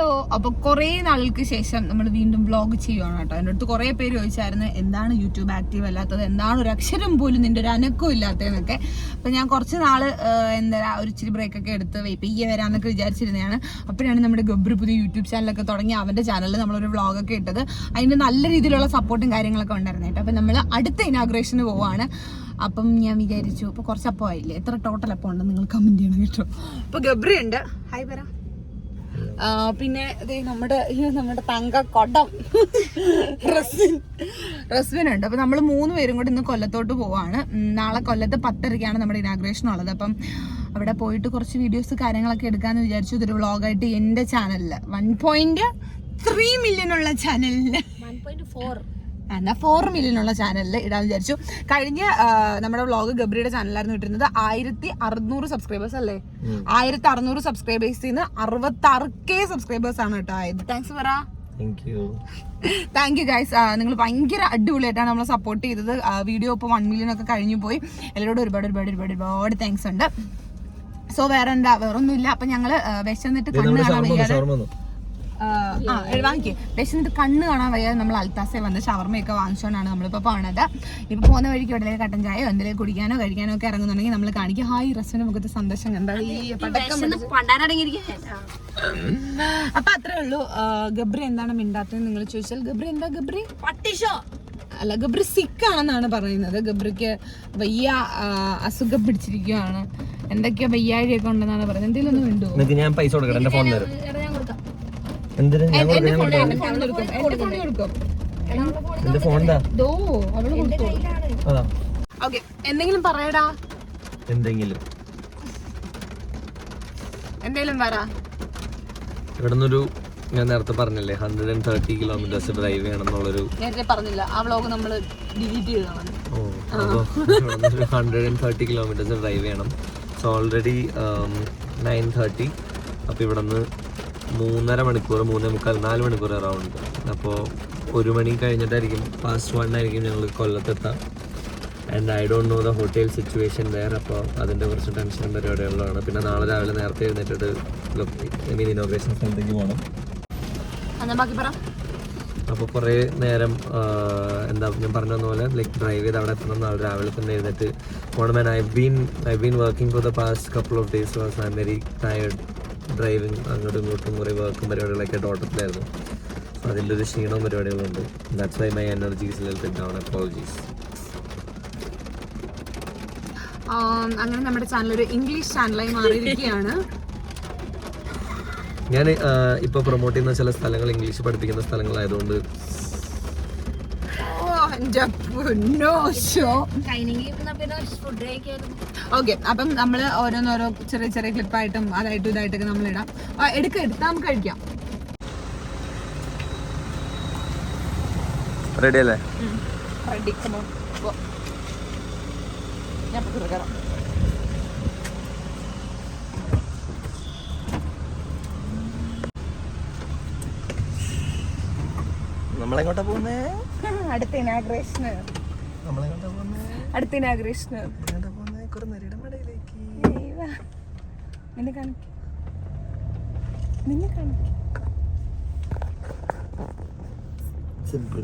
Hello അപ്പൊ കുറെ നാളുകൾക്ക് ശേഷം നമ്മൾ വീണ്ടും ബ്ലോഗ് ചെയ്യുകയാണ് കേട്ടോ. എന്റെ അടുത്ത് കുറെ പേര് ചോദിച്ചായിരുന്നു എന്താണ് യൂട്യൂബ് ആക്റ്റീവ് അല്ലാത്തത്? എന്താണ് ഒരു അക്ഷരം പോലും നിന്റെ ഒരു അനക്കവും ഇല്ലാത്തതെന്നൊക്കെ? അപ്പൊ ഞാൻ കുറച്ച് നാൾ എന്താ ഒരു ഇച്ചിരി ബ്രേക്ക് ഒക്കെ എടുത്ത് ഈ വരാന്നൊക്കെ വിചാരിച്ചിരുന്നതാണ്. അപ്പോഴാണ് നമ്മുടെ ഗബ്രു പുതിയ യൂട്യൂബ് ചാനലൊക്കെ തുടങ്ങി. അവന്റെ ചാനലിൽ നമ്മളൊരു വ്ളോഗൊക്കെ ഇട്ടത്. അതിന് നല്ല രീതിയിലുള്ള സപ്പോർട്ടും കാര്യങ്ങളൊക്കെ ഉണ്ടായിരുന്നു കേട്ടോ. അപ്പൊ നമ്മൾ അടുത്ത ഇനാഗ്രേഷന് പോവാണ്. അപ്പം ഞാൻ വിചാരിച്ചു അപ്പൊ കുറച്ച് അപ്പോ ആയില്ലേ? എത്ര ടോട്ടൽ അപ്പോ ഉണ്ടെന്ന് നിങ്ങൾ കമന്റ് ചെയ്യണം കേട്ടോ. അപ്പൊ ഗബ്രി ഉണ്ട് ഹായ് പറ. പിന്നെ നമ്മുടെ നമ്മുടെ തങ്ക കൊടം റസ്വിൻ. റസ്വിൻ ഉണ്ട്. അപ്പൊ നമ്മൾ മൂന്ന് പേരും കൂടി ഇന്ന് കൊല്ലത്തോട്ട് പോവാണ്. നാളെ കൊല്ലത്ത് പത്തരയ്ക്കാണ് നമ്മുടെ ഇനാഗ്രേഷൻ ഉള്ളത്. അപ്പം അവിടെ പോയിട്ട് കുറച്ച് വീഡിയോസ് കാര്യങ്ങളൊക്കെ എടുക്കാന്ന് വിചാരിച്ചു. ഇതൊരു വ്ളോഗായിട്ട് എന്റെ ചാനലിൽ വൺ പോയിന്റ് ത്രീ മില്യൺ ഉള്ള ചാനലിൽ എന്നാ ഫോർ മില്യൺ ഉള്ള ചാനലിൽ ഇടാൻ വിചാരിച്ചു. കഴിഞ്ഞ നമ്മുടെ വ്ളോഗ് ഗബ്രിയുടെ ചാനലായിരുന്നു ഇട്ടിരുന്നത് ആയിരത്തി അറുന്നൂറ് സബ്സ്ക്രൈബേഴ്സ് അല്ലേ? ആയിരത്തി അറുന്നൂറ് സബ്സ്ക്രൈബേഴ്സിൽ നിന്ന് അറുപത്തി ആറ് കെ സബ്സ്ക്രൈബേഴ്സ് ആണ് കേട്ടോ ആയത്. താങ്ക്സ് പറ താങ്ക് യു ഗൈസ് നിങ്ങൾ ഭയങ്കര അടിപൊളിയായിട്ടാണ് നമ്മളെ സപ്പോർട്ട് ചെയ്തത്. വീഡിയോ ഇപ്പോൾ വൺ മില്യൺ ഒക്കെ കഴിഞ്ഞു പോയി. എല്ലാവരോടും ഒരുപാട് ഒരുപാട് ഒരുപാട് ഒരുപാട് താങ്ക്സ് ഉണ്ട്. സോ വേറെ എന്താ വേറൊന്നുമില്ല. അപ്പൊ ഞങ്ങൾ വിശന്നിട്ട് കണ്ണു കാണാൻ വയ്യാതെ ആ, ആ വാങ്ങിക്കേ. വിശന്നിട്ട് കണ്ണ് കാണാൻ വയ്യാതെ നമ്മൾ അൽത്താസെ വന്ന് ഷവർമയൊക്കെ വാങ്ങിച്ചുകൊണ്ടാണ് നമ്മളിപ്പോൾ പോണത്. ഇപ്പൊ പോകുന്ന വഴിക്ക് ഇവിടെ കട്ടൻ ചായയോ എന്തെങ്കിലും കുടിക്കാനോ കഴിക്കാനോ ഒക്കെ ഇറങ്ങുന്നുണ്ടെങ്കിൽ നമ്മൾ കാണിക്കും. ഹായ് റസ്സിന് മുഖത്ത് സന്തോഷം. എന്താ ഈ പടക്കം പിടിച്ച് അപ്പൊ അത്രേ ഉള്ളൂ. ഗബ്രി എന്താണ് മിണ്ടാത്തത് നിങ്ങൾ ചോദിച്ചാൽ ഗബ്രി എന്താ ഗബ്രി? പട്ടിഷോ അല്ല ഗബ്രി സിക്ക് ആണെന്നാണ് പറയുന്നത്. ഗബ്രിക്ക് വയ്യ അസുഖം പിടിച്ചിരിക്കുകയാണ് എന്തൊക്കെയോ വയ്യാഴിയൊക്കെ ഉണ്ടെന്നാണ് പറയുന്നത്. എന്തെങ്കിലും ഒന്നും ഉണ്ടോ ഞാൻ പൈസ കൊടുക്കട്ടെ എന്റെ ഫോൺ തരും. എന്തിന്? ഞാൻ കൊടുക്കാം എന്റെ ഫോൺ എന്തെങ്കിലും പറയടാ. എന്തെങ്കിലും. എന്തെങ്കിലും പറ. ഇവിടുന്നൊരു ഞാൻ നേരത്തെ പറഞ്ഞില്ലേ hundred and thirty kilometres drive ചെയ്യണം എന്നുള്ളൊരു നേരത്തെ പറഞ്ഞില്ല. ആ വ്ലോഗ് നമ്മൾ ഡിലീറ്റ് ചെയ്തതാണ്. ഓ അപ്പോൾ hundred and thirty kilometres drive ചെയ്യണം. സോ ഓൾറെഡി നയൻ തേർട്ടി അപ്പോൾ ഇവിടെ നിന്ന് മൂന്നര മണിക്കൂർ മൂന്നേ മുക്കാൽ നാല് മണിക്കൂർ അറൗണ്ട് അപ്പോൾ ഒരു മണി കഴിഞ്ഞിട്ടായിരിക്കും ഫാസ്റ്റ് വൺ ആയിരിക്കും ഞങ്ങൾ കൊല്ലത്തെത്താം. And I don't know the hotel situation വേറെ അപ്പോൾ അതിന്റെ കുറച്ച് ടെൻഷൻ പരിപാടികളിലാണ് പിന്നെ നാളെ രാവിലെ നേരത്തെ എഴുന്നേറ്റിട്ട് ഐ മീൻ ഇനോഗ്രേഷൻ സ്ഥലത്തേക്ക് പോകണം അപ്പോൾ കുറേ നേരം എന്താ ഞാൻ പറഞ്ഞ പോലെ ലൈക്ക് ഡ്രൈവ് ചെയ്ത് അവിടെ എത്തണം. നാളെ രാവിലെ തന്നെ എഴുന്നേറ്റ് പോകണം and I been I been working for the past couple of days was I am very tired driving അങ്ങോട്ടും ഇങ്ങോട്ടും കുറേ വർക്കും പരിപാടികളൊക്കെ ഓട്ടത്തിലായിരുന്നു അതിന്റെ ഒരു ക്ഷീണവും പരിപാടികളുണ്ട് that's why my energies little down apologies അങ്ങനെ നമ്മുടെ ചാനൽ ഒരു ഇംഗ്ലീഷ് ചാനലായി മാറിയിരിക്കുകയാണ്. ഞാൻ ഇപ്പോൾ പ്രൊമോട്ട് ചെയ്യുന്ന ചില സ്ഥലങ്ങൾ ഇംഗ്ലീഷ് പഠിപ്പിക്കുന്ന സ്ഥലങ്ങളായതുകൊണ്ട് പൊന്നോ ഷോ കഴിക്കായിരുന്നു ഓക്കെ അപ്പം നമ്മൾ ഓരോന്നോരോ ചെറിയ ചെറിയ ക്ലിപ്പായിട്ടും അതായിട്ടും ഇതായിട്ടൊക്കെ നമ്മൾ ഇടാം എടുക്ക എടുത്താൽ നമുക്ക് കഴിക്കാം. റെഡി അല്ലേ? റെഡി ഞാൻ നമ്മളെങ്ങോട്ടാ പോകുന്നേ? അടുത്ത ഇനാഗ്രേഷന് അടുത്ത ഇനാഗ്രേഷന് നിന്നെ കാണിക്ക. നിന്നെ കാണിക്ക. സിമ്പിൾ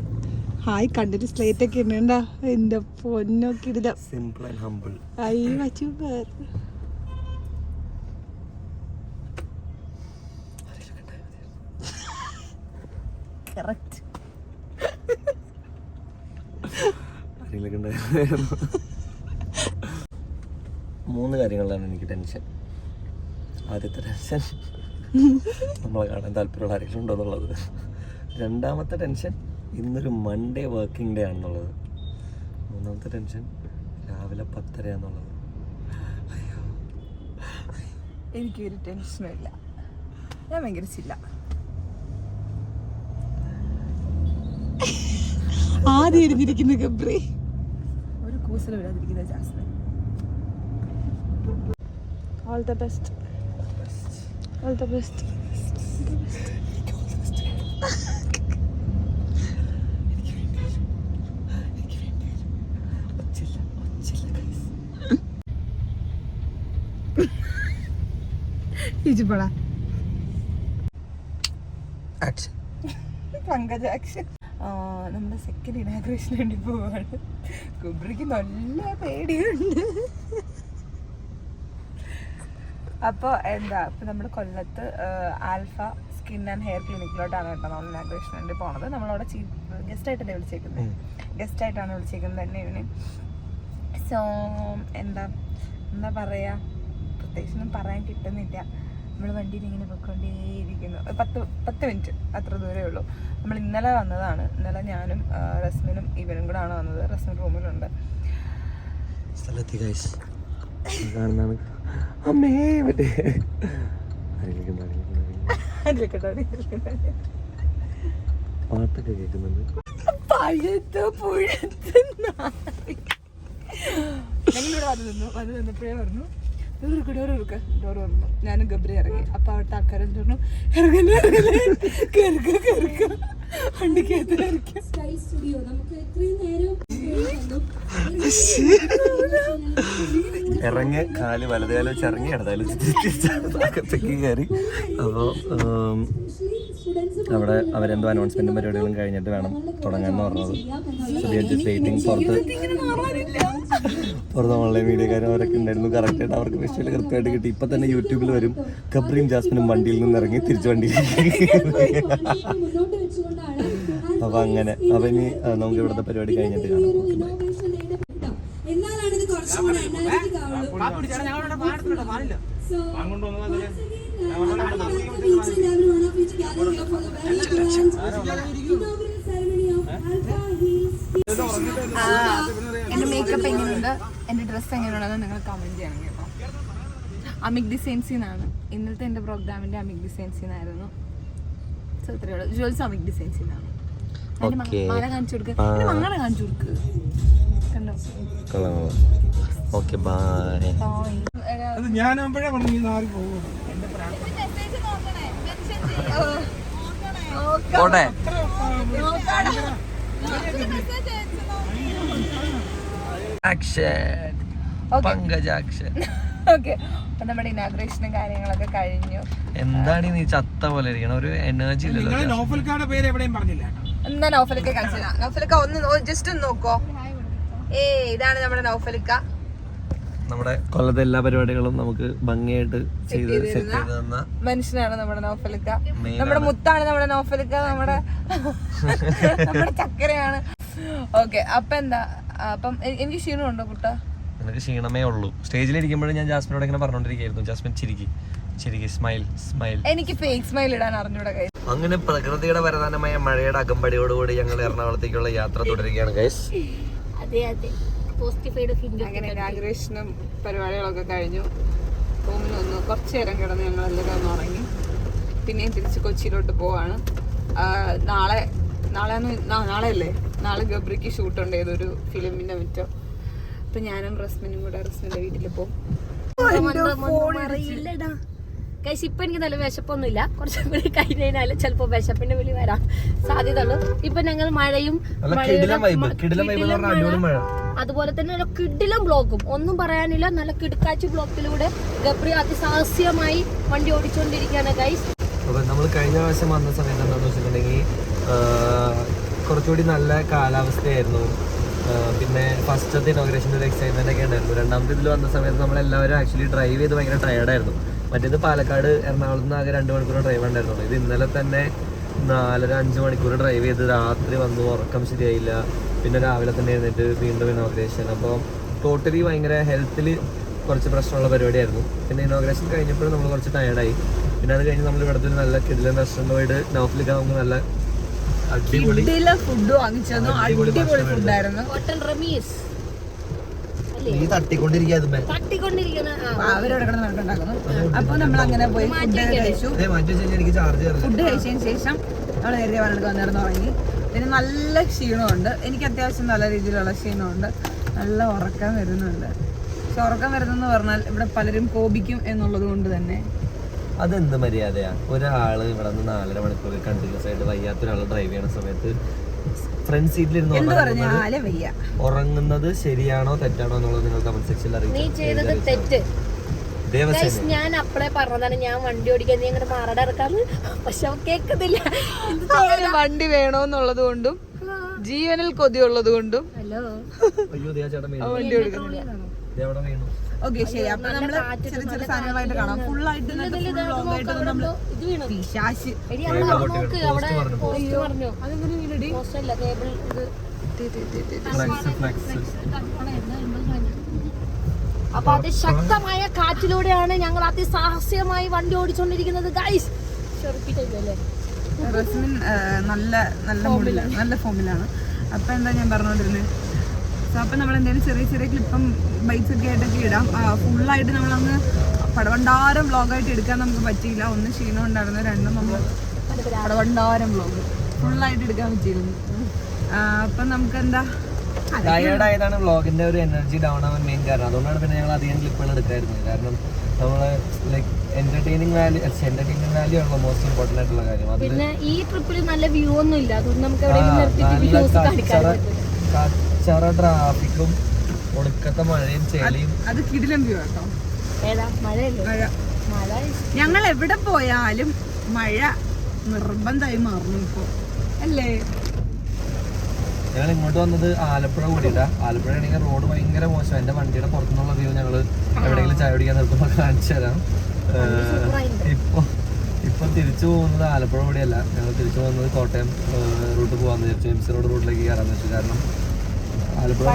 ഹായ് കണ്ടിട്ട് സ്ലേറ്റ് ഒക്കെ ഇടണ്ടാ. എന്റെ പൊന്നൊക്കെ ഇടില്ല സിമ്പിൾ ആൻഡ് ഹംബിൾ ഐ വച്ചു കറക്റ്റ് ആരെങ്കിലൊക്കെ ഉണ്ടായിരുന്നു മൂന്ന് കാര്യങ്ങളിലാണ് എനിക്ക് ടെൻഷൻ ആദ്യത്തെ ടെൻഷൻ നമ്മളെ കാണാൻ താല്പര്യമുള്ള ആരെങ്കിലും ഉണ്ടോ എന്നുള്ളത്. രണ്ടാമത്തെ ടെൻഷൻ ഇന്നൊരു മൺഡേ വർക്കിംഗ് ഡേ ആണെന്നുള്ളത്. മൂന്നാമത്തെ ടെൻഷൻ രാവിലെ പത്തര എന്നുള്ളത് എനിക്കൊരു ടെൻഷനും ഇല്ല. ഞാൻ ഭയങ്കര ചില്ല. ആദ്യം ഇരുന്നിരിക്കുന്ന ഗബ്രി. ഒരു കൂസൽ വിടാതിരിക്കുന്ന Jasmin all the best all the best ഒച്ചില്ല ഒച്ചില്ല guys. ആക്ഷൻ നമ്മുടെ സെക്കൻഡ് ഇനാഗ്രേഷന് വേണ്ടി പോവാണ്. കുബ്രിക്ക് നല്ല പേടിയുണ്ട്. അപ്പോൾ എന്താ ഇപ്പം നമ്മൾ കൊല്ലത്ത് ആൽഫ സ്കിൻ ആൻഡ് ഹെയർ ക്ലിനിക്കിലോട്ടാണ് കേട്ടോ നമ്മൾ ഇനാഗ്രേഷൻ വേണ്ടി പോണത്. നമ്മളവിടെ ചീഫ് ഗസ്റ്റ് ആയിട്ടല്ലേ വിളിച്ചേക്കുന്നത് ഗസ്റ്റ് ആയിട്ടാണ് വിളിച്ചേക്കുന്നത് തന്നെ ഇവന് സോ എന്താ എന്താ പറയുക പ്രത്യേകിച്ചൊന്നും പറയാൻ കിട്ടുന്നില്ല. നമ്മൾ വണ്ടിയിൽ ഇങ്ങനെ പൊയ്ക്കൊണ്ടേയിരിക്കുന്നു. പത്ത് പത്ത് മിനിറ്റ് അത്ര ദൂരമേ ഉള്ളൂ. നമ്മൾ ഇന്നലെ വന്നതാണ്. ഇന്നലെ ഞാനും റസ്മിനും ഇവനും കൂടെ ആണ് വന്നത്. റസ്മിൻ റൂമിലുണ്ട്. അമ്മേ മറ്റേ. പാട്ടൊക്കെ കേൾക്കുന്നുണ്ട്. പഴുത്ത് പുഴുത്ത് ഞങ്ങളിവിടെ വന്നു നിന്നു. വന്ന് നിന്നപ്പോഴേ പറഞ്ഞു ഡോർ ഇറുക്ക് ഡോർ ഇറുക്ക് ഡോർ ഞാനും ഗബ്രി ഇറങ്ങി. അപ്പൊ അവിടുത്തെ ആൾക്കാരും പറഞ്ഞു? ഇറങ്ങൽ ഇറങ്ങൽ കയറുക കയറുക വണ്ടിക്കകത്ത് ഇറക്കുക സ്റ്റുഡിയോ നമുക്ക് നേരം ഇറങ്ങി കാൽ വലതുകാലം വെച്ച് ഇറങ്ങി ഇടതാലും അകത്തേക്ക് കയറി അപ്പോൾ അവിടെ അവരെന്തോ അനൗൺസ്മെന്റും പരിപാടികളും കഴിഞ്ഞിട്ട് വേണം തുടങ്ങാൻ പറഞ്ഞത്. സോ ജസ്റ്റ് വെയിറ്റിംഗ് പുറത്ത്. പുറത്ത് ഓൺലൈൻ മീഡിയക്കാരും അവരൊക്കെ ഉണ്ടായിരുന്നു. കറക്റ്റായിട്ട് അവർക്ക് വിഷ്വൽ കൃത്യമായിട്ട് കിട്ടി. ഇപ്പം തന്നെ യൂട്യൂബിൽ വരും. കബ്രീം ജാസ്മിനും വണ്ടിയിൽ നിന്ന് ഇറങ്ങി തിരിച്ചു വണ്ടി അപ്പം അങ്ങനെ. അപ്പം ഇനി നമുക്ക് ഇവിടുത്തെ പരിപാടി കഴിഞ്ഞിട്ട് കാണാം. ഇന്നോവേഷൻ നേടപ്പെട്ട എന്റെ മേക്കപ്പ് എങ്ങനെയുണ്ട്? എന്റെ ഡ്രസ്സ് എങ്ങനെയുണ്ടെന്ന് നിങ്ങൾ കമന്റ് ചെയ്യണം കേട്ടോ. അമിക് ഡിസൈൻസിന്നാണ് ഇന്നത്തെ എന്റെ പ്രോഗ്രാമിന്റെ അമിക് ഡിസൈൻസിന്നായിരുന്നു സോ ഇത്രയേ ഉള്ളൂ. Jewels Amik ഡിസൈൻസിന്നാണ്. മാല കാണിച്ചു കൊടുക്ക്. എന്റെ മങ്ങട കാണിച്ചു കൊടുക്ക്. കണ്ടോ? ഓക്കെ ബൈ അത് ഞാനാകുമ്പോഴേ പറഞ്ഞു ഈ നാല് പോകും ആക്ഷൻ പങ്കജാക്ഷൻ. ഓക്കെ അപ്പൊ നമ്മുടെ ഇനാഗ്രേഷനും കാര്യങ്ങളൊക്കെ കഴിഞ്ഞു. എന്താണ് നീ ചത്ത പോലെ ഇരിക്കണ? ഒരു എനർജി നിങ്ങൾ ഇല്ലല്ലോ നോഫൽക്കാരുടെ പേര് എവിടെയും പറഞ്ഞില്ല. എന്നാ നൗഫലിക്ക കാണിച്ചു നൗഫലിക്ക ഒന്ന് ജസ്റ്റ് ഒന്ന് നോക്കോ ഏ ഇതാണ് നമ്മുടെ നൗഫലിക്ക നമ്മുടെ കൊല്ലത്തെ എല്ലാ പരിപാടികളും നമുക്ക് ഭംഗിയായിട്ട് ചെയ്ത് സെറ്റ് ചെയ്ത് തന്ന മനുഷ്യനാണ് നമ്മുടെ നോഫലിക്ക. നമ്മുടെ മുത്താണ് നമ്മുടെ നോഫലിക്ക നമ്മുടെ നമ്മുടെ ചക്കരയാണ്. ഓക്കെ അപ്പൊ എന്താ? അപ്പം എനിക്ക് ക്ഷീണമുണ്ടോ കുട്ട? എനിക്ക് ക്ഷീണമേ ഉള്ളൂ. സ്റ്റേജിൽ ഇരിക്കുമ്പോഴും ഞാൻ ജാസ്മിനോട് ഇങ്ങനെ പറഞ്ഞോണ്ടിരിക്കുന്നു ജാസ്മിൻ ചിരിക്കി. ചിരിക്കി സ്മൈൽ സ്മൈൽ എനിക്ക് ഫേക്ക് സ്മൈൽ ഇടാൻ അറിഞ്ഞൂടെ കൈ അങ്ങനെ പ്രകൃതിയുടെ വരദാനമായ മഴയുടെ അകമ്പടിയോടുകൂടി ഞങ്ങൾ എറണാകുളത്തേക്കുള്ള യാത്ര തുടരുകയാണ് ഗൈസ് അതെ അതെ. പോസിറ്റീഫൈഡ് അങ്ങനെ ഇനാഗ്രേഷനും പരിപാടികളൊക്കെ കഴിഞ്ഞു. റൂമിൽ വന്നു. കുറച്ച് നേരം കിടന്ന് ഞങ്ങൾ എല്ലാം ഒന്ന് ഉറങ്ങി. പിന്നെയും തിരിച്ച് കൊച്ചിയിലോട്ട് പോവാണ്. നാളെ നാളെ നാളെയല്ലേ നാളെ അല്ലേ നാളെ ഗബ്രിക്ക് ഷൂട്ട് ഉണ്ട് ഏതൊരു ഫിലിമിന്റെ മറ്റോ. അപ്പൊ ഞാനും റസ്മിനും കൂടെ റസ്മിന്റെ വീട്ടിൽ പോകും അറിയില്ലടാ കൈസ് ഇപ്പൊ എനിക്ക് നല്ല വിശപ്പൊന്നുമില്ല. കുറച്ചും കൂടി കഴിഞ്ഞാൽ ചിലപ്പോ വിശപ്പിന്റെ വിളി വരാൻ സാധ്യത ഉള്ളു ഇപ്പൊ ഞങ്ങൾ മഴയും അതുപോലെ തന്നെ നല്ല കിടിലം ബ്ലോക്കും ഒന്നും പറയാനില്ല നല്ല കിടുക്കാച്ചി ബ്ലോക്കിലൂടെ ഗബ്രി അതിസാഹസ്യമായി വണ്ടി ഓടിച്ചുകൊണ്ടിരിക്കുകയാണ് ഗൈസ് അപ്പൊ നമ്മൾ കഴിഞ്ഞ പ്രാവശ്യം വന്ന സമയത്ത് എന്താണെന്ന് വെച്ചിട്ടുണ്ടെങ്കിൽ കുറച്ചുകൂടി നല്ല കാലാവസ്ഥയായിരുന്നു. പിന്നെ ഫസ്റ്റത്തെ ഇനോഗ്രേഷന്റെ ഒരു എക്സൈറ്റ്മെന്റ് ഒക്കെ ഉണ്ടായിരുന്നു. രണ്ടാമത്തെ ഇതിൽ വന്ന സമയത്ത് നമ്മളെല്ലാവരും ആക്ച്വലി ഡ്രൈവ് ചെയ്ത് ഭയങ്കര ടയർഡായിരുന്നു മറ്റേത് പാലക്കാട് എറണാകുളത്ത് നിന്ന് ആകെ രണ്ട് മണിക്കൂർ ഡ്രൈവ് ഉണ്ടായിരുന്നുള്ളൂ. ഇത് ഇന്നലെ തന്നെ നാലര അഞ്ച് മണിക്കൂർ ഡ്രൈവ് ചെയ്ത് രാത്രി വന്നു ഉറക്കം ശരിയായില്ല. പിന്നെ രാവിലെ തന്നെ എഴുന്നേറ്റ് വീണ്ടും ഇനോഗ്രേഷൻ അപ്പോൾ ടോട്ടലി ഭയങ്കര ഹെൽത്തിൽ കുറച്ച് പ്രശ്നമുള്ള പരിപാടിയായിരുന്നു. പിന്നെ ഇനോഗ്രേഷൻ കഴിഞ്ഞപ്പോഴും നമ്മൾ കുറച്ച് ടയർഡായി പിന്നെ അത് കഴിഞ്ഞ് നമ്മൾ ഇവിടുത്തെ ഒരു നല്ല കിഡിലൻ റെസ്റ്റോറന്റ് പോയിട്ട് നോഫിലേക്ക് നമുക്ക് നല്ല അടിപൊളി ഫുഡ് വാങ്ങിച്ചു അടിപൊളി ഫുഡായിരുന്നു നീ നടക്കുണ്ടാക്കുന്നു. അപ്പൊ നമ്മൾ അങ്ങനെ പോയി. ഫുഡ് കഴിച്ചു. ഫുഡ് കഴിച്ചതിന് ശേഷം നമ്മൾ നേരത്തെ പറഞ്ഞിട്ട് വന്നിരുന്ന് ഉറങ്ങി. പിന്നെ നല്ല ക്ഷീണമുണ്ട്. എനിക്ക് അത്യാവശ്യം നല്ല രീതിയിലുള്ള ക്ഷീണമുണ്ട്. നല്ല ഉറക്കം വരുന്നുണ്ട്. പക്ഷെ ഉറക്കം വരുന്നെന്ന് പറഞ്ഞാൽ ഇവിടെ പലരും കോപിക്കും എന്നുള്ളത് കൊണ്ട് തന്നെ. അതെന്ത് മര്യാദയാ? ഒരാൾ ഇവിടെ നിന്ന് നാലര മണിക്കൂർ കണ്ടിന്യൂസ് ആയിട്ട് വയ്യാത്ത ഒരാൾ ഡ്രൈവ് ചെയ്യണ സമയത്ത് ഫ്രണ്ട് സീറ്റിലിരുന്ന് എന്ത് ഉറങ്ങുന്നത് പറഞ്ഞാലും വയ്യ. ഉറങ്ങുന്നത് ശരിയാണോ തെറ്റാണോ എന്നുള്ളത് നിങ്ങൾ കമന്റ് സെക്ഷനിൽ നീ ചെയ്തത് തെറ്റ്. ദേവസേന ഞാൻ അപ്പളെ പറഞ്ഞതാണ് ഞാൻ വണ്ടി ഓടിക്കാൻ നീ അങ്ങനെ മാറട ഇറക്കാന്ന് പക്ഷെ അവൻ കേൾക്കുന്നില്ല. വണ്ടി വേണോന്നുള്ളത് കൊണ്ടും ജീവനിൽ കൊതിയുള്ളത് കൊണ്ടും വണ്ടി എടുക്കുന്നില്ല ദേ അവിടെ വീണു. ഓക്കെ ശരി. അപ്പൊ നമ്മൾ ചെറിയ ചെറിയ സാധനങ്ങളായിട്ട് കാണാം. ഫുൾ ആയിട്ട് പിശാശ്. അതെങ്ങനെ വീണടി? അപ്പൊ അതിശക്തമായ കാറ്റിലൂടെയാണ് ഞങ്ങൾ അതിസാഹസ്യമായി വണ്ടി ഓടിച്ചോണ്ടിരിക്കുന്നത്. ഗൈസ് ചെറുപ്പിച്ചല്ലേ റസ്മിൻ നല്ല നല്ല മൂഡിലാണ് നല്ല ഫോമിലാണ്. അപ്പം എന്താ ഞാൻ പറഞ്ഞുകൊണ്ടിരുന്നത് സോ അപ്പം നമ്മൾ എന്തെങ്കിലും ചെറിയ ചെറിയ ക്ലിപ്പും ബൈക്സ് ഒക്കെ ആയിട്ടൊക്കെ ഇടാം. ഫുള്ളായിട്ട് നമ്മളങ്ങ് പടവണ്ടാരം വ്ളോഗായിട്ട് എടുക്കാൻ നമുക്ക് പറ്റിയില്ല. ഒന്ന് ക്ഷീണം ഉണ്ടായിരുന്നു രണ്ടും നമ്മൾ പടവണ്ടാരം വ്ളോഗ് ഫുള്ളായിട്ട് എടുക്കാൻ പറ്റിയിരുന്നു. അപ്പം അപ്പൊ നമുക്ക് എന്താ ടയേർഡ് ആയതാണ് വ്ളോഗിന്റെ ഒരു എനർജി ഡൗൺ ആവാൻ മെയിൻ കാരണം. അതുകൊണ്ടാണ് പിന്നെ ഞങ്ങൾ അധികം ക്ലിപ്പുകൾ എടുക്കായിരുന്നത് കാരണം നമ്മൾ like entertaining value entertaining value ആണല്ലോ മോസ്റ്റ് ഇമ്പോർട്ടന്റ് ആയിട്ടുള്ള കാര്യം. പിന്നെ ഈ ട്രിപ്പിൽ നല്ല വ്യൂ ഒന്നും ഇല്ല. അതുകൊണ്ട് നമുക്ക് എവിടെയെങ്കിലും നിർത്തിയിട്ട് നല്ല വ്യൂസ് കാണിക്കാൻ കച്ചറ ട്രാഫിക്കും ഒടുക്കത്തെ മഴയും ചെളിയും. അത് കിടിലം വ്യൂ കേട്ടോ ഏതാ? മഴയല്ലേ? മഴ. മഴ. ഞങ്ങൾ എവിടെ പോയാലും മഴ നിർബന്ധമായി മാറുന്നു ഇപ്പോ. അല്ലേ? ഞങ്ങൾ ഇങ്ങോട്ട് വന്നത് ആലപ്പുഴ കൂടിയിട്ടാ. ആലപ്പുഴ ആണെങ്കിൽ റോഡ് ഭയങ്കര മോശം. എന്റെ വണ്ടിയുടെ പുറത്തുനിന്നുള്ള വ്യൂ ഞങ്ങൾ എവിടെയെങ്കിലും ചായ പിടിക്കാൻ നിർത്തുമ്പോൾ കാണിച്ചു തരാം. ഇപ്പൊ ഇപ്പൊ തിരിച്ചു പോകുന്നത് ആലപ്പുഴ കൂടിയല്ല. ഞങ്ങൾ തിരിച്ചു പോകുന്നത് കോട്ടയം റൂട്ട് പോകാന്ന് വിചാരിച്ചു. എം സി റോഡ് റൂട്ടിലേക്ക് കയറാന്ന് വെച്ചു കാരണം ആലപ്പുഴ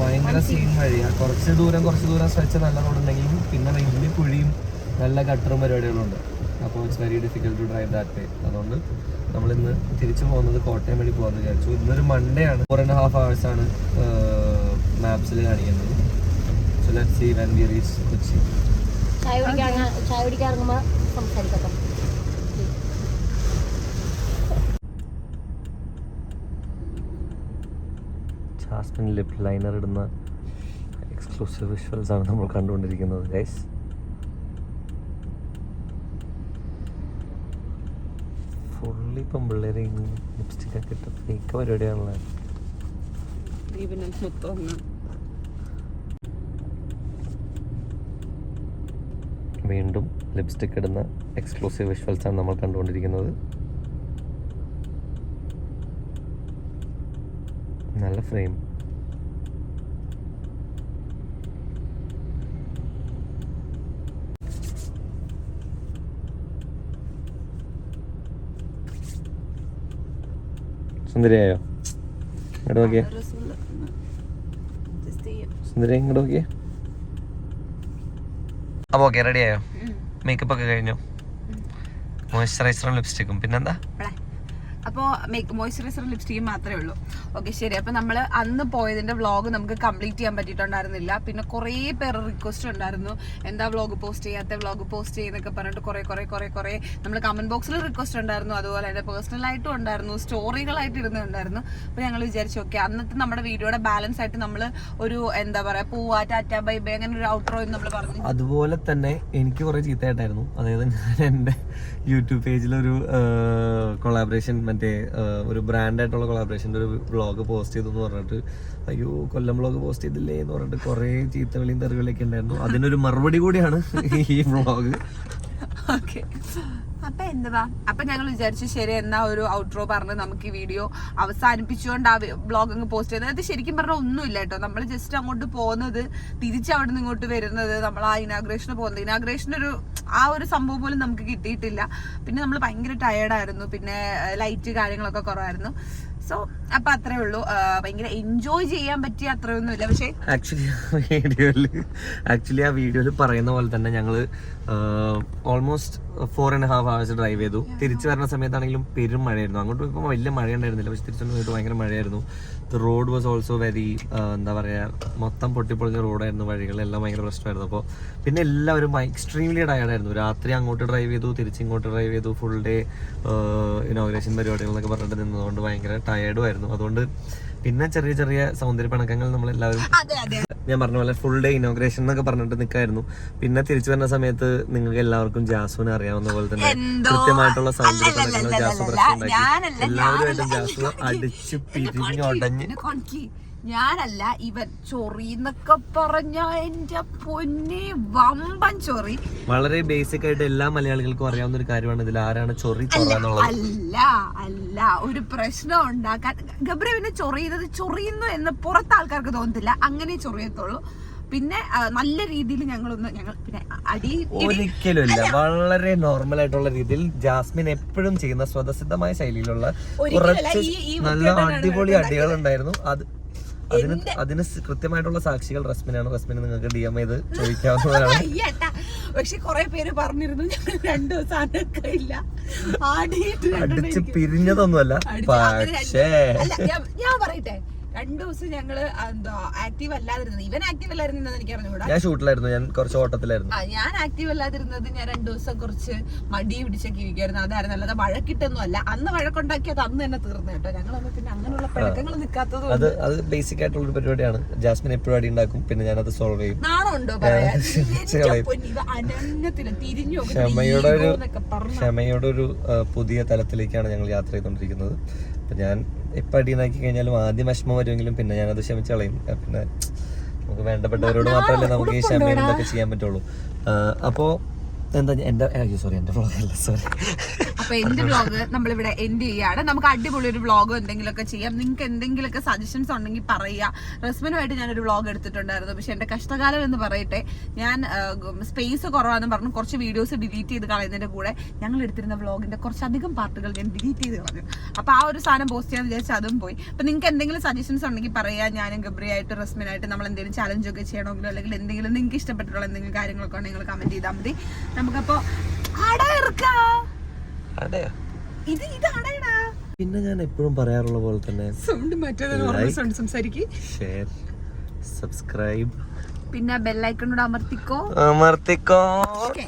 ഭയങ്കര സീൻ വഴിയാ. കുറച്ച് ദൂരം കുറച്ച് ദൂരം സ്ട്രെച്ച് നല്ല റോഡ് ഉണ്ടെങ്കിലും പിന്നെ വലിയ കുഴിയും നല്ല ഗട്ടറും പരിപാടികളുണ്ട്. അപ്പോൾ it's very difficult to drive that way അതുകൊണ്ട് നമ്മൾ ഇന്ന് തിരിച്ചു പോകുന്നത് കോട്ടയം വഴി പോകാമെന്ന് വിചാരിച്ചു. ഇന്നൊരു മൺഡേ ആണ്. ഫോർ ആൻഡ് ഹാഫ് അവേഴ്സ് ആണ് മാപ്സിൽ കാണിക്കുന്നത്. So let see when we reach Kochi ചായ കുടിക്കാൻ ചായ കുടിക്കാൻ ഇറങ്ങുമ്പോ സംസാരിക്കട്ടെ. ജാസ്മിൻ ലിപ് ലൈനർ ഇടുന്ന എക്സ്ക്ലൂസീവ് വിഷ്വൽസ് ആണ് നമ്മൾ കണ്ടുകൊണ്ടിരിക്കുന്നത് ഗൈസ് ഫുള്ളി ഇപ്പം പിള്ളേരെ ലിപ്സ്റ്റിക് ഒക്കെ ഇട്ട് ഫേക്ക് പരിപാടിയാണല്ലോ. ദീപനം മൊത്തം വീണ്ടും ലിപ്സ്റ്റിക് ഇടുന്ന എക്സ്ക്ലൂസീവ് വിഷ്വൽസ് ആണ് നമ്മൾ കണ്ടുകൊണ്ടിരിക്കുന്നത്. നല്ല ഫ്രെയിം സുന്ദരിയായോ? ഇങ്ങോട്ട് നോക്കിയേ. സുന്ദരി ഇങ്ങോട്ട് നോക്കിയേ. അപ്പോൾ ഓക്കെ റെഡിയായോ മേക്കപ്പ് ഒക്കെ കഴിഞ്ഞു. മോയ്സ്ചറൈസറും ലിപ്സ്റ്റിക്കും പിന്നെന്താ? അപ്പോൾ മേക്ക് മോയ്സ്ചറൈസർ ലിപ്സ്റ്റിക്കും മാത്രമേ ഉള്ളൂ. ഓക്കെ ശരി. അപ്പോൾ നമ്മൾ അന്ന് പോയതിന്റെ വ്ളോഗ് നമുക്ക് കംപ്ലീറ്റ് ചെയ്യാൻ പറ്റിയിട്ടുണ്ടായിരുന്നില്ല. പിന്നെ കുറേ പേർ റിക്വസ്റ്റ് ഉണ്ടായിരുന്നു. എന്താ വ്ളോഗ് പോസ്റ്റ് ചെയ്യാത്ത വ്ളോഗ് പോസ്റ്റ് ചെയ്യുന്നൊക്കെ പറഞ്ഞിട്ട് കുറേ കുറേ കുറേ കുറേ നമ്മൾ കമന്റ് ബോക്സിൽ റിക്വസ്റ്റ് ഉണ്ടായിരുന്നു. അതുപോലെ തന്നെ പേഴ്സണലായിട്ടും ഉണ്ടായിരുന്നു. സ്റ്റോറികളായിട്ട് ഇരുന്നുണ്ടായിരുന്നു അപ്പോൾ ഞങ്ങൾ വിചാരിച്ചു ഓക്കെ അന്നത്തെ നമ്മുടെ വീഡിയോയുടെ ബാലൻസ് ആയിട്ട് നമ്മൾ ഒരു എന്താ പറയുക പൂവാ ടാറ്റ ബൈ ബൈ അങ്ങനെ ഒരു ഔട്ട്രോ എന്ന് നമ്മൾ പറഞ്ഞു. അതുപോലെ തന്നെ എനിക്ക് കുറേ ചീത്തയായിട്ടായിരുന്നു. അതായത് ഞാൻ എന്റെ യൂട്യൂബ് പേജിലൊരു കൊളാബറേഷൻ മറ്റേ ആ, ഒരു ബ്രാൻഡായിട്ടുള്ള കൊളാബറേഷന്റെ ഒരു വ്ളോഗ് പോസ്റ്റ് ചെയ്തെന്ന് പറഞ്ഞിട്ട് അയ്യോ കൊല്ലം വ്ളോഗ് പോസ്റ്റ് ചെയ്തില്ലേ? എന്ന് പറഞ്ഞിട്ട് കുറേ ചീത്തകളിയും തെറിവിളിയൊക്കെ ഉണ്ടായിരുന്നു. അതിനൊരു മറുപടി കൂടിയാണ് ഈ വ്ളോഗ് ഓക്കെ അപ്പൊ എന്തുവാ? അപ്പൊ ഞങ്ങൾ വിചാരിച്ചു ശരി എന്നാ ഒരു ഔട്ട്രോ പറഞ്ഞ് നമുക്ക് ഈ വീഡിയോ അവസാനിപ്പിച്ചുകൊണ്ട് ആ ബ്ലോഗ് അങ്ങ് പോസ്റ്റ് ചെയ്തത് അത് ശരിക്കും പറഞ്ഞാൽ ഒന്നുമില്ല കേട്ടോ. നമ്മൾ ജസ്റ്റ് അങ്ങോട്ട് പോകുന്നത് തിരിച്ച് അവിടെ നിന്ന് ഇങ്ങോട്ട് വരുന്നത് നമ്മൾ ആ ഇനാഗ്രേഷന് പോകുന്നത്. ഇനാഗ്രേഷൻ ഒരു ആ ഒരു സംഭവം പോലും നമുക്ക് കിട്ടിയിട്ടില്ല. പിന്നെ നമ്മൾ ഭയങ്കര ടയേർഡായിരുന്നു പിന്നെ ലൈറ്റ് കാര്യങ്ങളൊക്കെ കുറവായിരുന്നു. സോ അപ്പൊ അത്രേ ഉള്ളൂ. ഭയങ്കര എൻജോയ് ചെയ്യാൻ പറ്റിയ അത്രയൊന്നുമില്ല. പക്ഷേ ആക്ച്വലി വീഡിയോയിൽ ആക്ച്വലി ആ വീഡിയോയിൽ പറയുന്ന പോലെ തന്നെ ഞങ്ങൾ almost four and half hours drive ചെയ്തു. തിരിച്ചു വരുന്ന സമയത്താണെങ്കിലും പെരും മഴയായിരുന്നു. അങ്ങോട്ട് പോയപ്പോൾ വലിയ മഴ ഉണ്ടായിരുന്നില്ല. പക്ഷെ തിരിച്ചു പോയിട്ട് ഭയങ്കര മഴയായിരുന്നു. റോഡ് വാസ് ഓൾസോ വെരി എന്താ പറയുക മൊത്തം പൊട്ടിപ്പൊളിഞ്ഞ റോഡായിരുന്നു വഴികളെല്ലാം ഭയങ്കര പ്രശ്നമായിരുന്നു. അപ്പോൾ പിന്നെ എല്ലാവരും എക്സ്ട്രീംലി ടയർഡായിരുന്നു രാത്രി അങ്ങോട്ട് ഡ്രൈവ് ചെയ്തു തിരിച്ച് ഇങ്ങോട്ട് ഡ്രൈവ് ചെയ്തു ഫുൾ ഡേ ഇനോഗ്രേഷൻ പരിപാടികളൊക്കെ പറഞ്ഞിട്ട് നിന്നതുകൊണ്ട് ഭയങ്കര ടയേർഡും ആയിരുന്നു. അതുകൊണ്ട് പിന്നെ ചെറിയ ചെറിയ സൗന്ദര്യ പണക്കങ്ങൾ നമ്മളെല്ലാവരും അതെ അതെ. ഞാൻ പറഞ്ഞ പോലെ ഫുൾ ഡേ ഇനോഗ്രേഷൻ എന്നൊക്കെ പറഞ്ഞിട്ട് നിൽക്കായിരുന്നു പിന്നെ തിരിച്ചു വരുന്ന സമയത്ത് നിങ്ങൾക്ക് എല്ലാവർക്കും ജാസുവിനെ അറിയാവുന്ന പോലെ തന്നെ. കൃത്യമായിട്ടുള്ള സൗന്ദര്യ പണക്കങ്ങൾ ജാസു പ്രശ്നം എല്ലാവരുമായിട്ടും ജാസു അടിച്ച് പിരിഞ്ഞൊടഞ്ഞ്. ഞാനല്ല ഇവൻ ചൊറി എന്നൊക്കെ പറഞ്ഞ എന്റെ പൊന്നെ വമ്പൻ ചൊറി. വളരെ ബേസിക് ആയിട്ട് എല്ലാ മലയാളികൾക്കും അറിയാവുന്ന ഒരു കാര്യമാണ് ഇതിൽ ആരാണ് ചൊറി അല്ല അല്ല ഒരു പ്രശ്നം ഉണ്ടാക്കാൻ. ഗബ്രി പിന്നെ ചൊറിയുന്നത് ചൊറിയുന്നു എന്ന് പുറത്ത് ആൾക്കാർക്ക് തോന്നത്തില്ല. അങ്ങനെ ചൊറിയത്തുള്ളൂ. പിന്നെ നല്ല രീതിയിൽ ഞങ്ങളൊന്ന് ഞങ്ങൾ പിന്നെ അടി ഇടി- ഒരിക്കലും ഇല്ല വളരെ നോർമൽ ആയിട്ടുള്ള രീതിയിൽ ജാസ്മിൻ എപ്പോഴും ചെയ്യുന്ന സ്വതസിദ്ധമായ ശൈലിയിലുള്ള കുറച്ച് നല്ല അടിപൊളി അടികൾ ഉണ്ടായിരുന്നു അത് അതിന് അതിന് കൃത്യമായിട്ടുള്ള സാക്ഷികൾ റസ്മിനാണ്. റസ്മിന് നിങ്ങൾക്ക് ഡി എം ചെയ്ത് ചോദിക്കാവുന്നതാണ്. പക്ഷെ കൊറേ പേര് പറഞ്ഞിരുന്നു ഞങ്ങൾ രണ്ടു ദിവസം അടിച്ച് പിരിഞ്ഞതൊന്നുമല്ല. പക്ഷേ ഞാൻ പറയട്ടെ. രണ്ടു ദിവസം ഞങ്ങൾ എന്താ ആക്റ്റീവ് അല്ലാതിരുന്നത്. ഇവൻ ആക്റ്റീവ് അല്ലാതിരുന്നത് എനിക്ക് അറിഞ്ഞുകൂടാ. ഞാൻ ഷൂട്ടിലായിരുന്നു. ഞാൻ കുറച്ച് ഓട്ടത്തിലായിരുന്നു. ആ, ഞാൻ ആക്റ്റീവ് അല്ലാതിരുന്നത് ഞാൻ രണ്ടു ദിവസം കുറച്ച് മടി പിടിച്ചൊക്കെ ഇരിക്കുമായിരുന്നു അതായിരുന്നു. അല്ലാതെ വഴക്കിട്ടൊന്നും അല്ല. അന്ന് വഴക്കുണ്ടാക്കിയത് അന്ന് തന്നെ തീർന്നു കേട്ടോ. ഞങ്ങളൊന്ന് പിന്നെ അങ്ങനെയുള്ള പിഴക്കങ്ങൾ നിൽക്കാത്തത് അത് അത് ബേസിക് ആയിട്ടുള്ള ഒരു പരിപാടിയാണ്. ജാസ്മിൻ എപ്പോഴും അടി ഉണ്ടാക്കും. പിന്നെ ഞാനത് സോൾവ് ചെയ്യും. നാണുണ്ടോ ക്ഷമയുടെ ഒരു ക്ഷമയുടെ ഒരു പുതിയ തലത്തിലേക്കാണ് ഞങ്ങൾ യാത്ര ചെയ്തുകൊണ്ടിരിക്കുന്നത്. അപ്പം ഞാൻ എപ്പോൾ അടിയുണ്ടാക്കി കഴിഞ്ഞാലും ആദ്യം വിഷമം വരുമെങ്കിലും പിന്നെ ഞാനത് ക്ഷമിച്ച് കളയും. പിന്നെ നമുക്ക് വേണ്ടപ്പെട്ടവരോട് മാത്രമല്ലേ നമുക്ക് ഈ ക്ഷമയും ഇതൊക്കെ ചെയ്യാൻ പറ്റുള്ളൂ. അപ്പോൾ എന്താ എന്റെ സോറി എന്റെ വ്ളോഗ് അല്ല സോറി അപ്പൊ എന്റെ വ്ളോഗ് നമ്മളിവിടെ എൻഡ് ചെയ്യാണ് നമുക്ക് അടിപൊളി ഒരു വ്ളോഗോ എന്തെങ്കിലുമൊക്കെ ചെയ്യാം. നിങ്ങൾക്ക് എന്തെങ്കിലുമൊക്കെ സജഷൻസ് ഉണ്ടെങ്കിൽ പറയുക. റസ്മിനുമായിട്ട് ഞാനൊരു വ്ളോഗ് എടുത്തിട്ടുണ്ടായിരുന്നു. പക്ഷെ എന്റെ കഷ്ടകാലം എന്ന് പറയട്ടെ ഞാൻ സ്പേസ് കുറവാന്ന് പറഞ്ഞു. കുറച്ച് വീഡിയോസ് ഡിലീറ്റ് ചെയ്ത് കളയുന്നതിന്റെ കൂടെ ഞങ്ങൾ എടുത്തിരുന്ന വ്ളോഗിന്റെ കുറച്ചധികം പാർട്ടുകൾ ഞാൻ ഡിലീറ്റ് ചെയ്ത് കളഞ്ഞു. അപ്പൊ ആ ഒരു സാധനം പോസ്റ്റ് ചെയ്യാൻ വിചാരിച്ചാൽ അതും പോയി. അപ്പൊ നിങ്ങൾക്ക് എന്തെങ്കിലും സജഷൻസ് ഉണ്ടെങ്കിൽ പറയാ ഞാനും ഗബ്രിയായിട്ട് റസ്മിനായിട്ട് നമ്മൾ എന്തെങ്കിലും ചലഞ്ച് ഒക്കെ ചെയ്യണമെങ്കിലോ അല്ലെങ്കിൽ എന്തെങ്കിലും നിങ്ങൾക്ക് ഇഷ്ടപ്പെട്ടിട്ടുള്ള എന്തെങ്കിലും കാര്യങ്ങളൊക്കെ ഉണ്ടെങ്കിൽ കമന്റ് ചെയ്താൽ മതി. നമുക്കപ്പോ ഇത് ഇത് അടയടാ. പിന്നെ ഞാൻ എപ്പോഴും പറയാറുള്ള പോലെ തന്നെ സൗണ്ട് മറ്റേത് നോർമൽ സൗണ്ട് സംസാരിക്കും. ഷെയർ സബ്സ്ക്രൈബ് പിന്നെ ബെല്ലൈക്കണോട് അമർത്തിക്കോ അമർത്തിക്കോ ഓക്കെ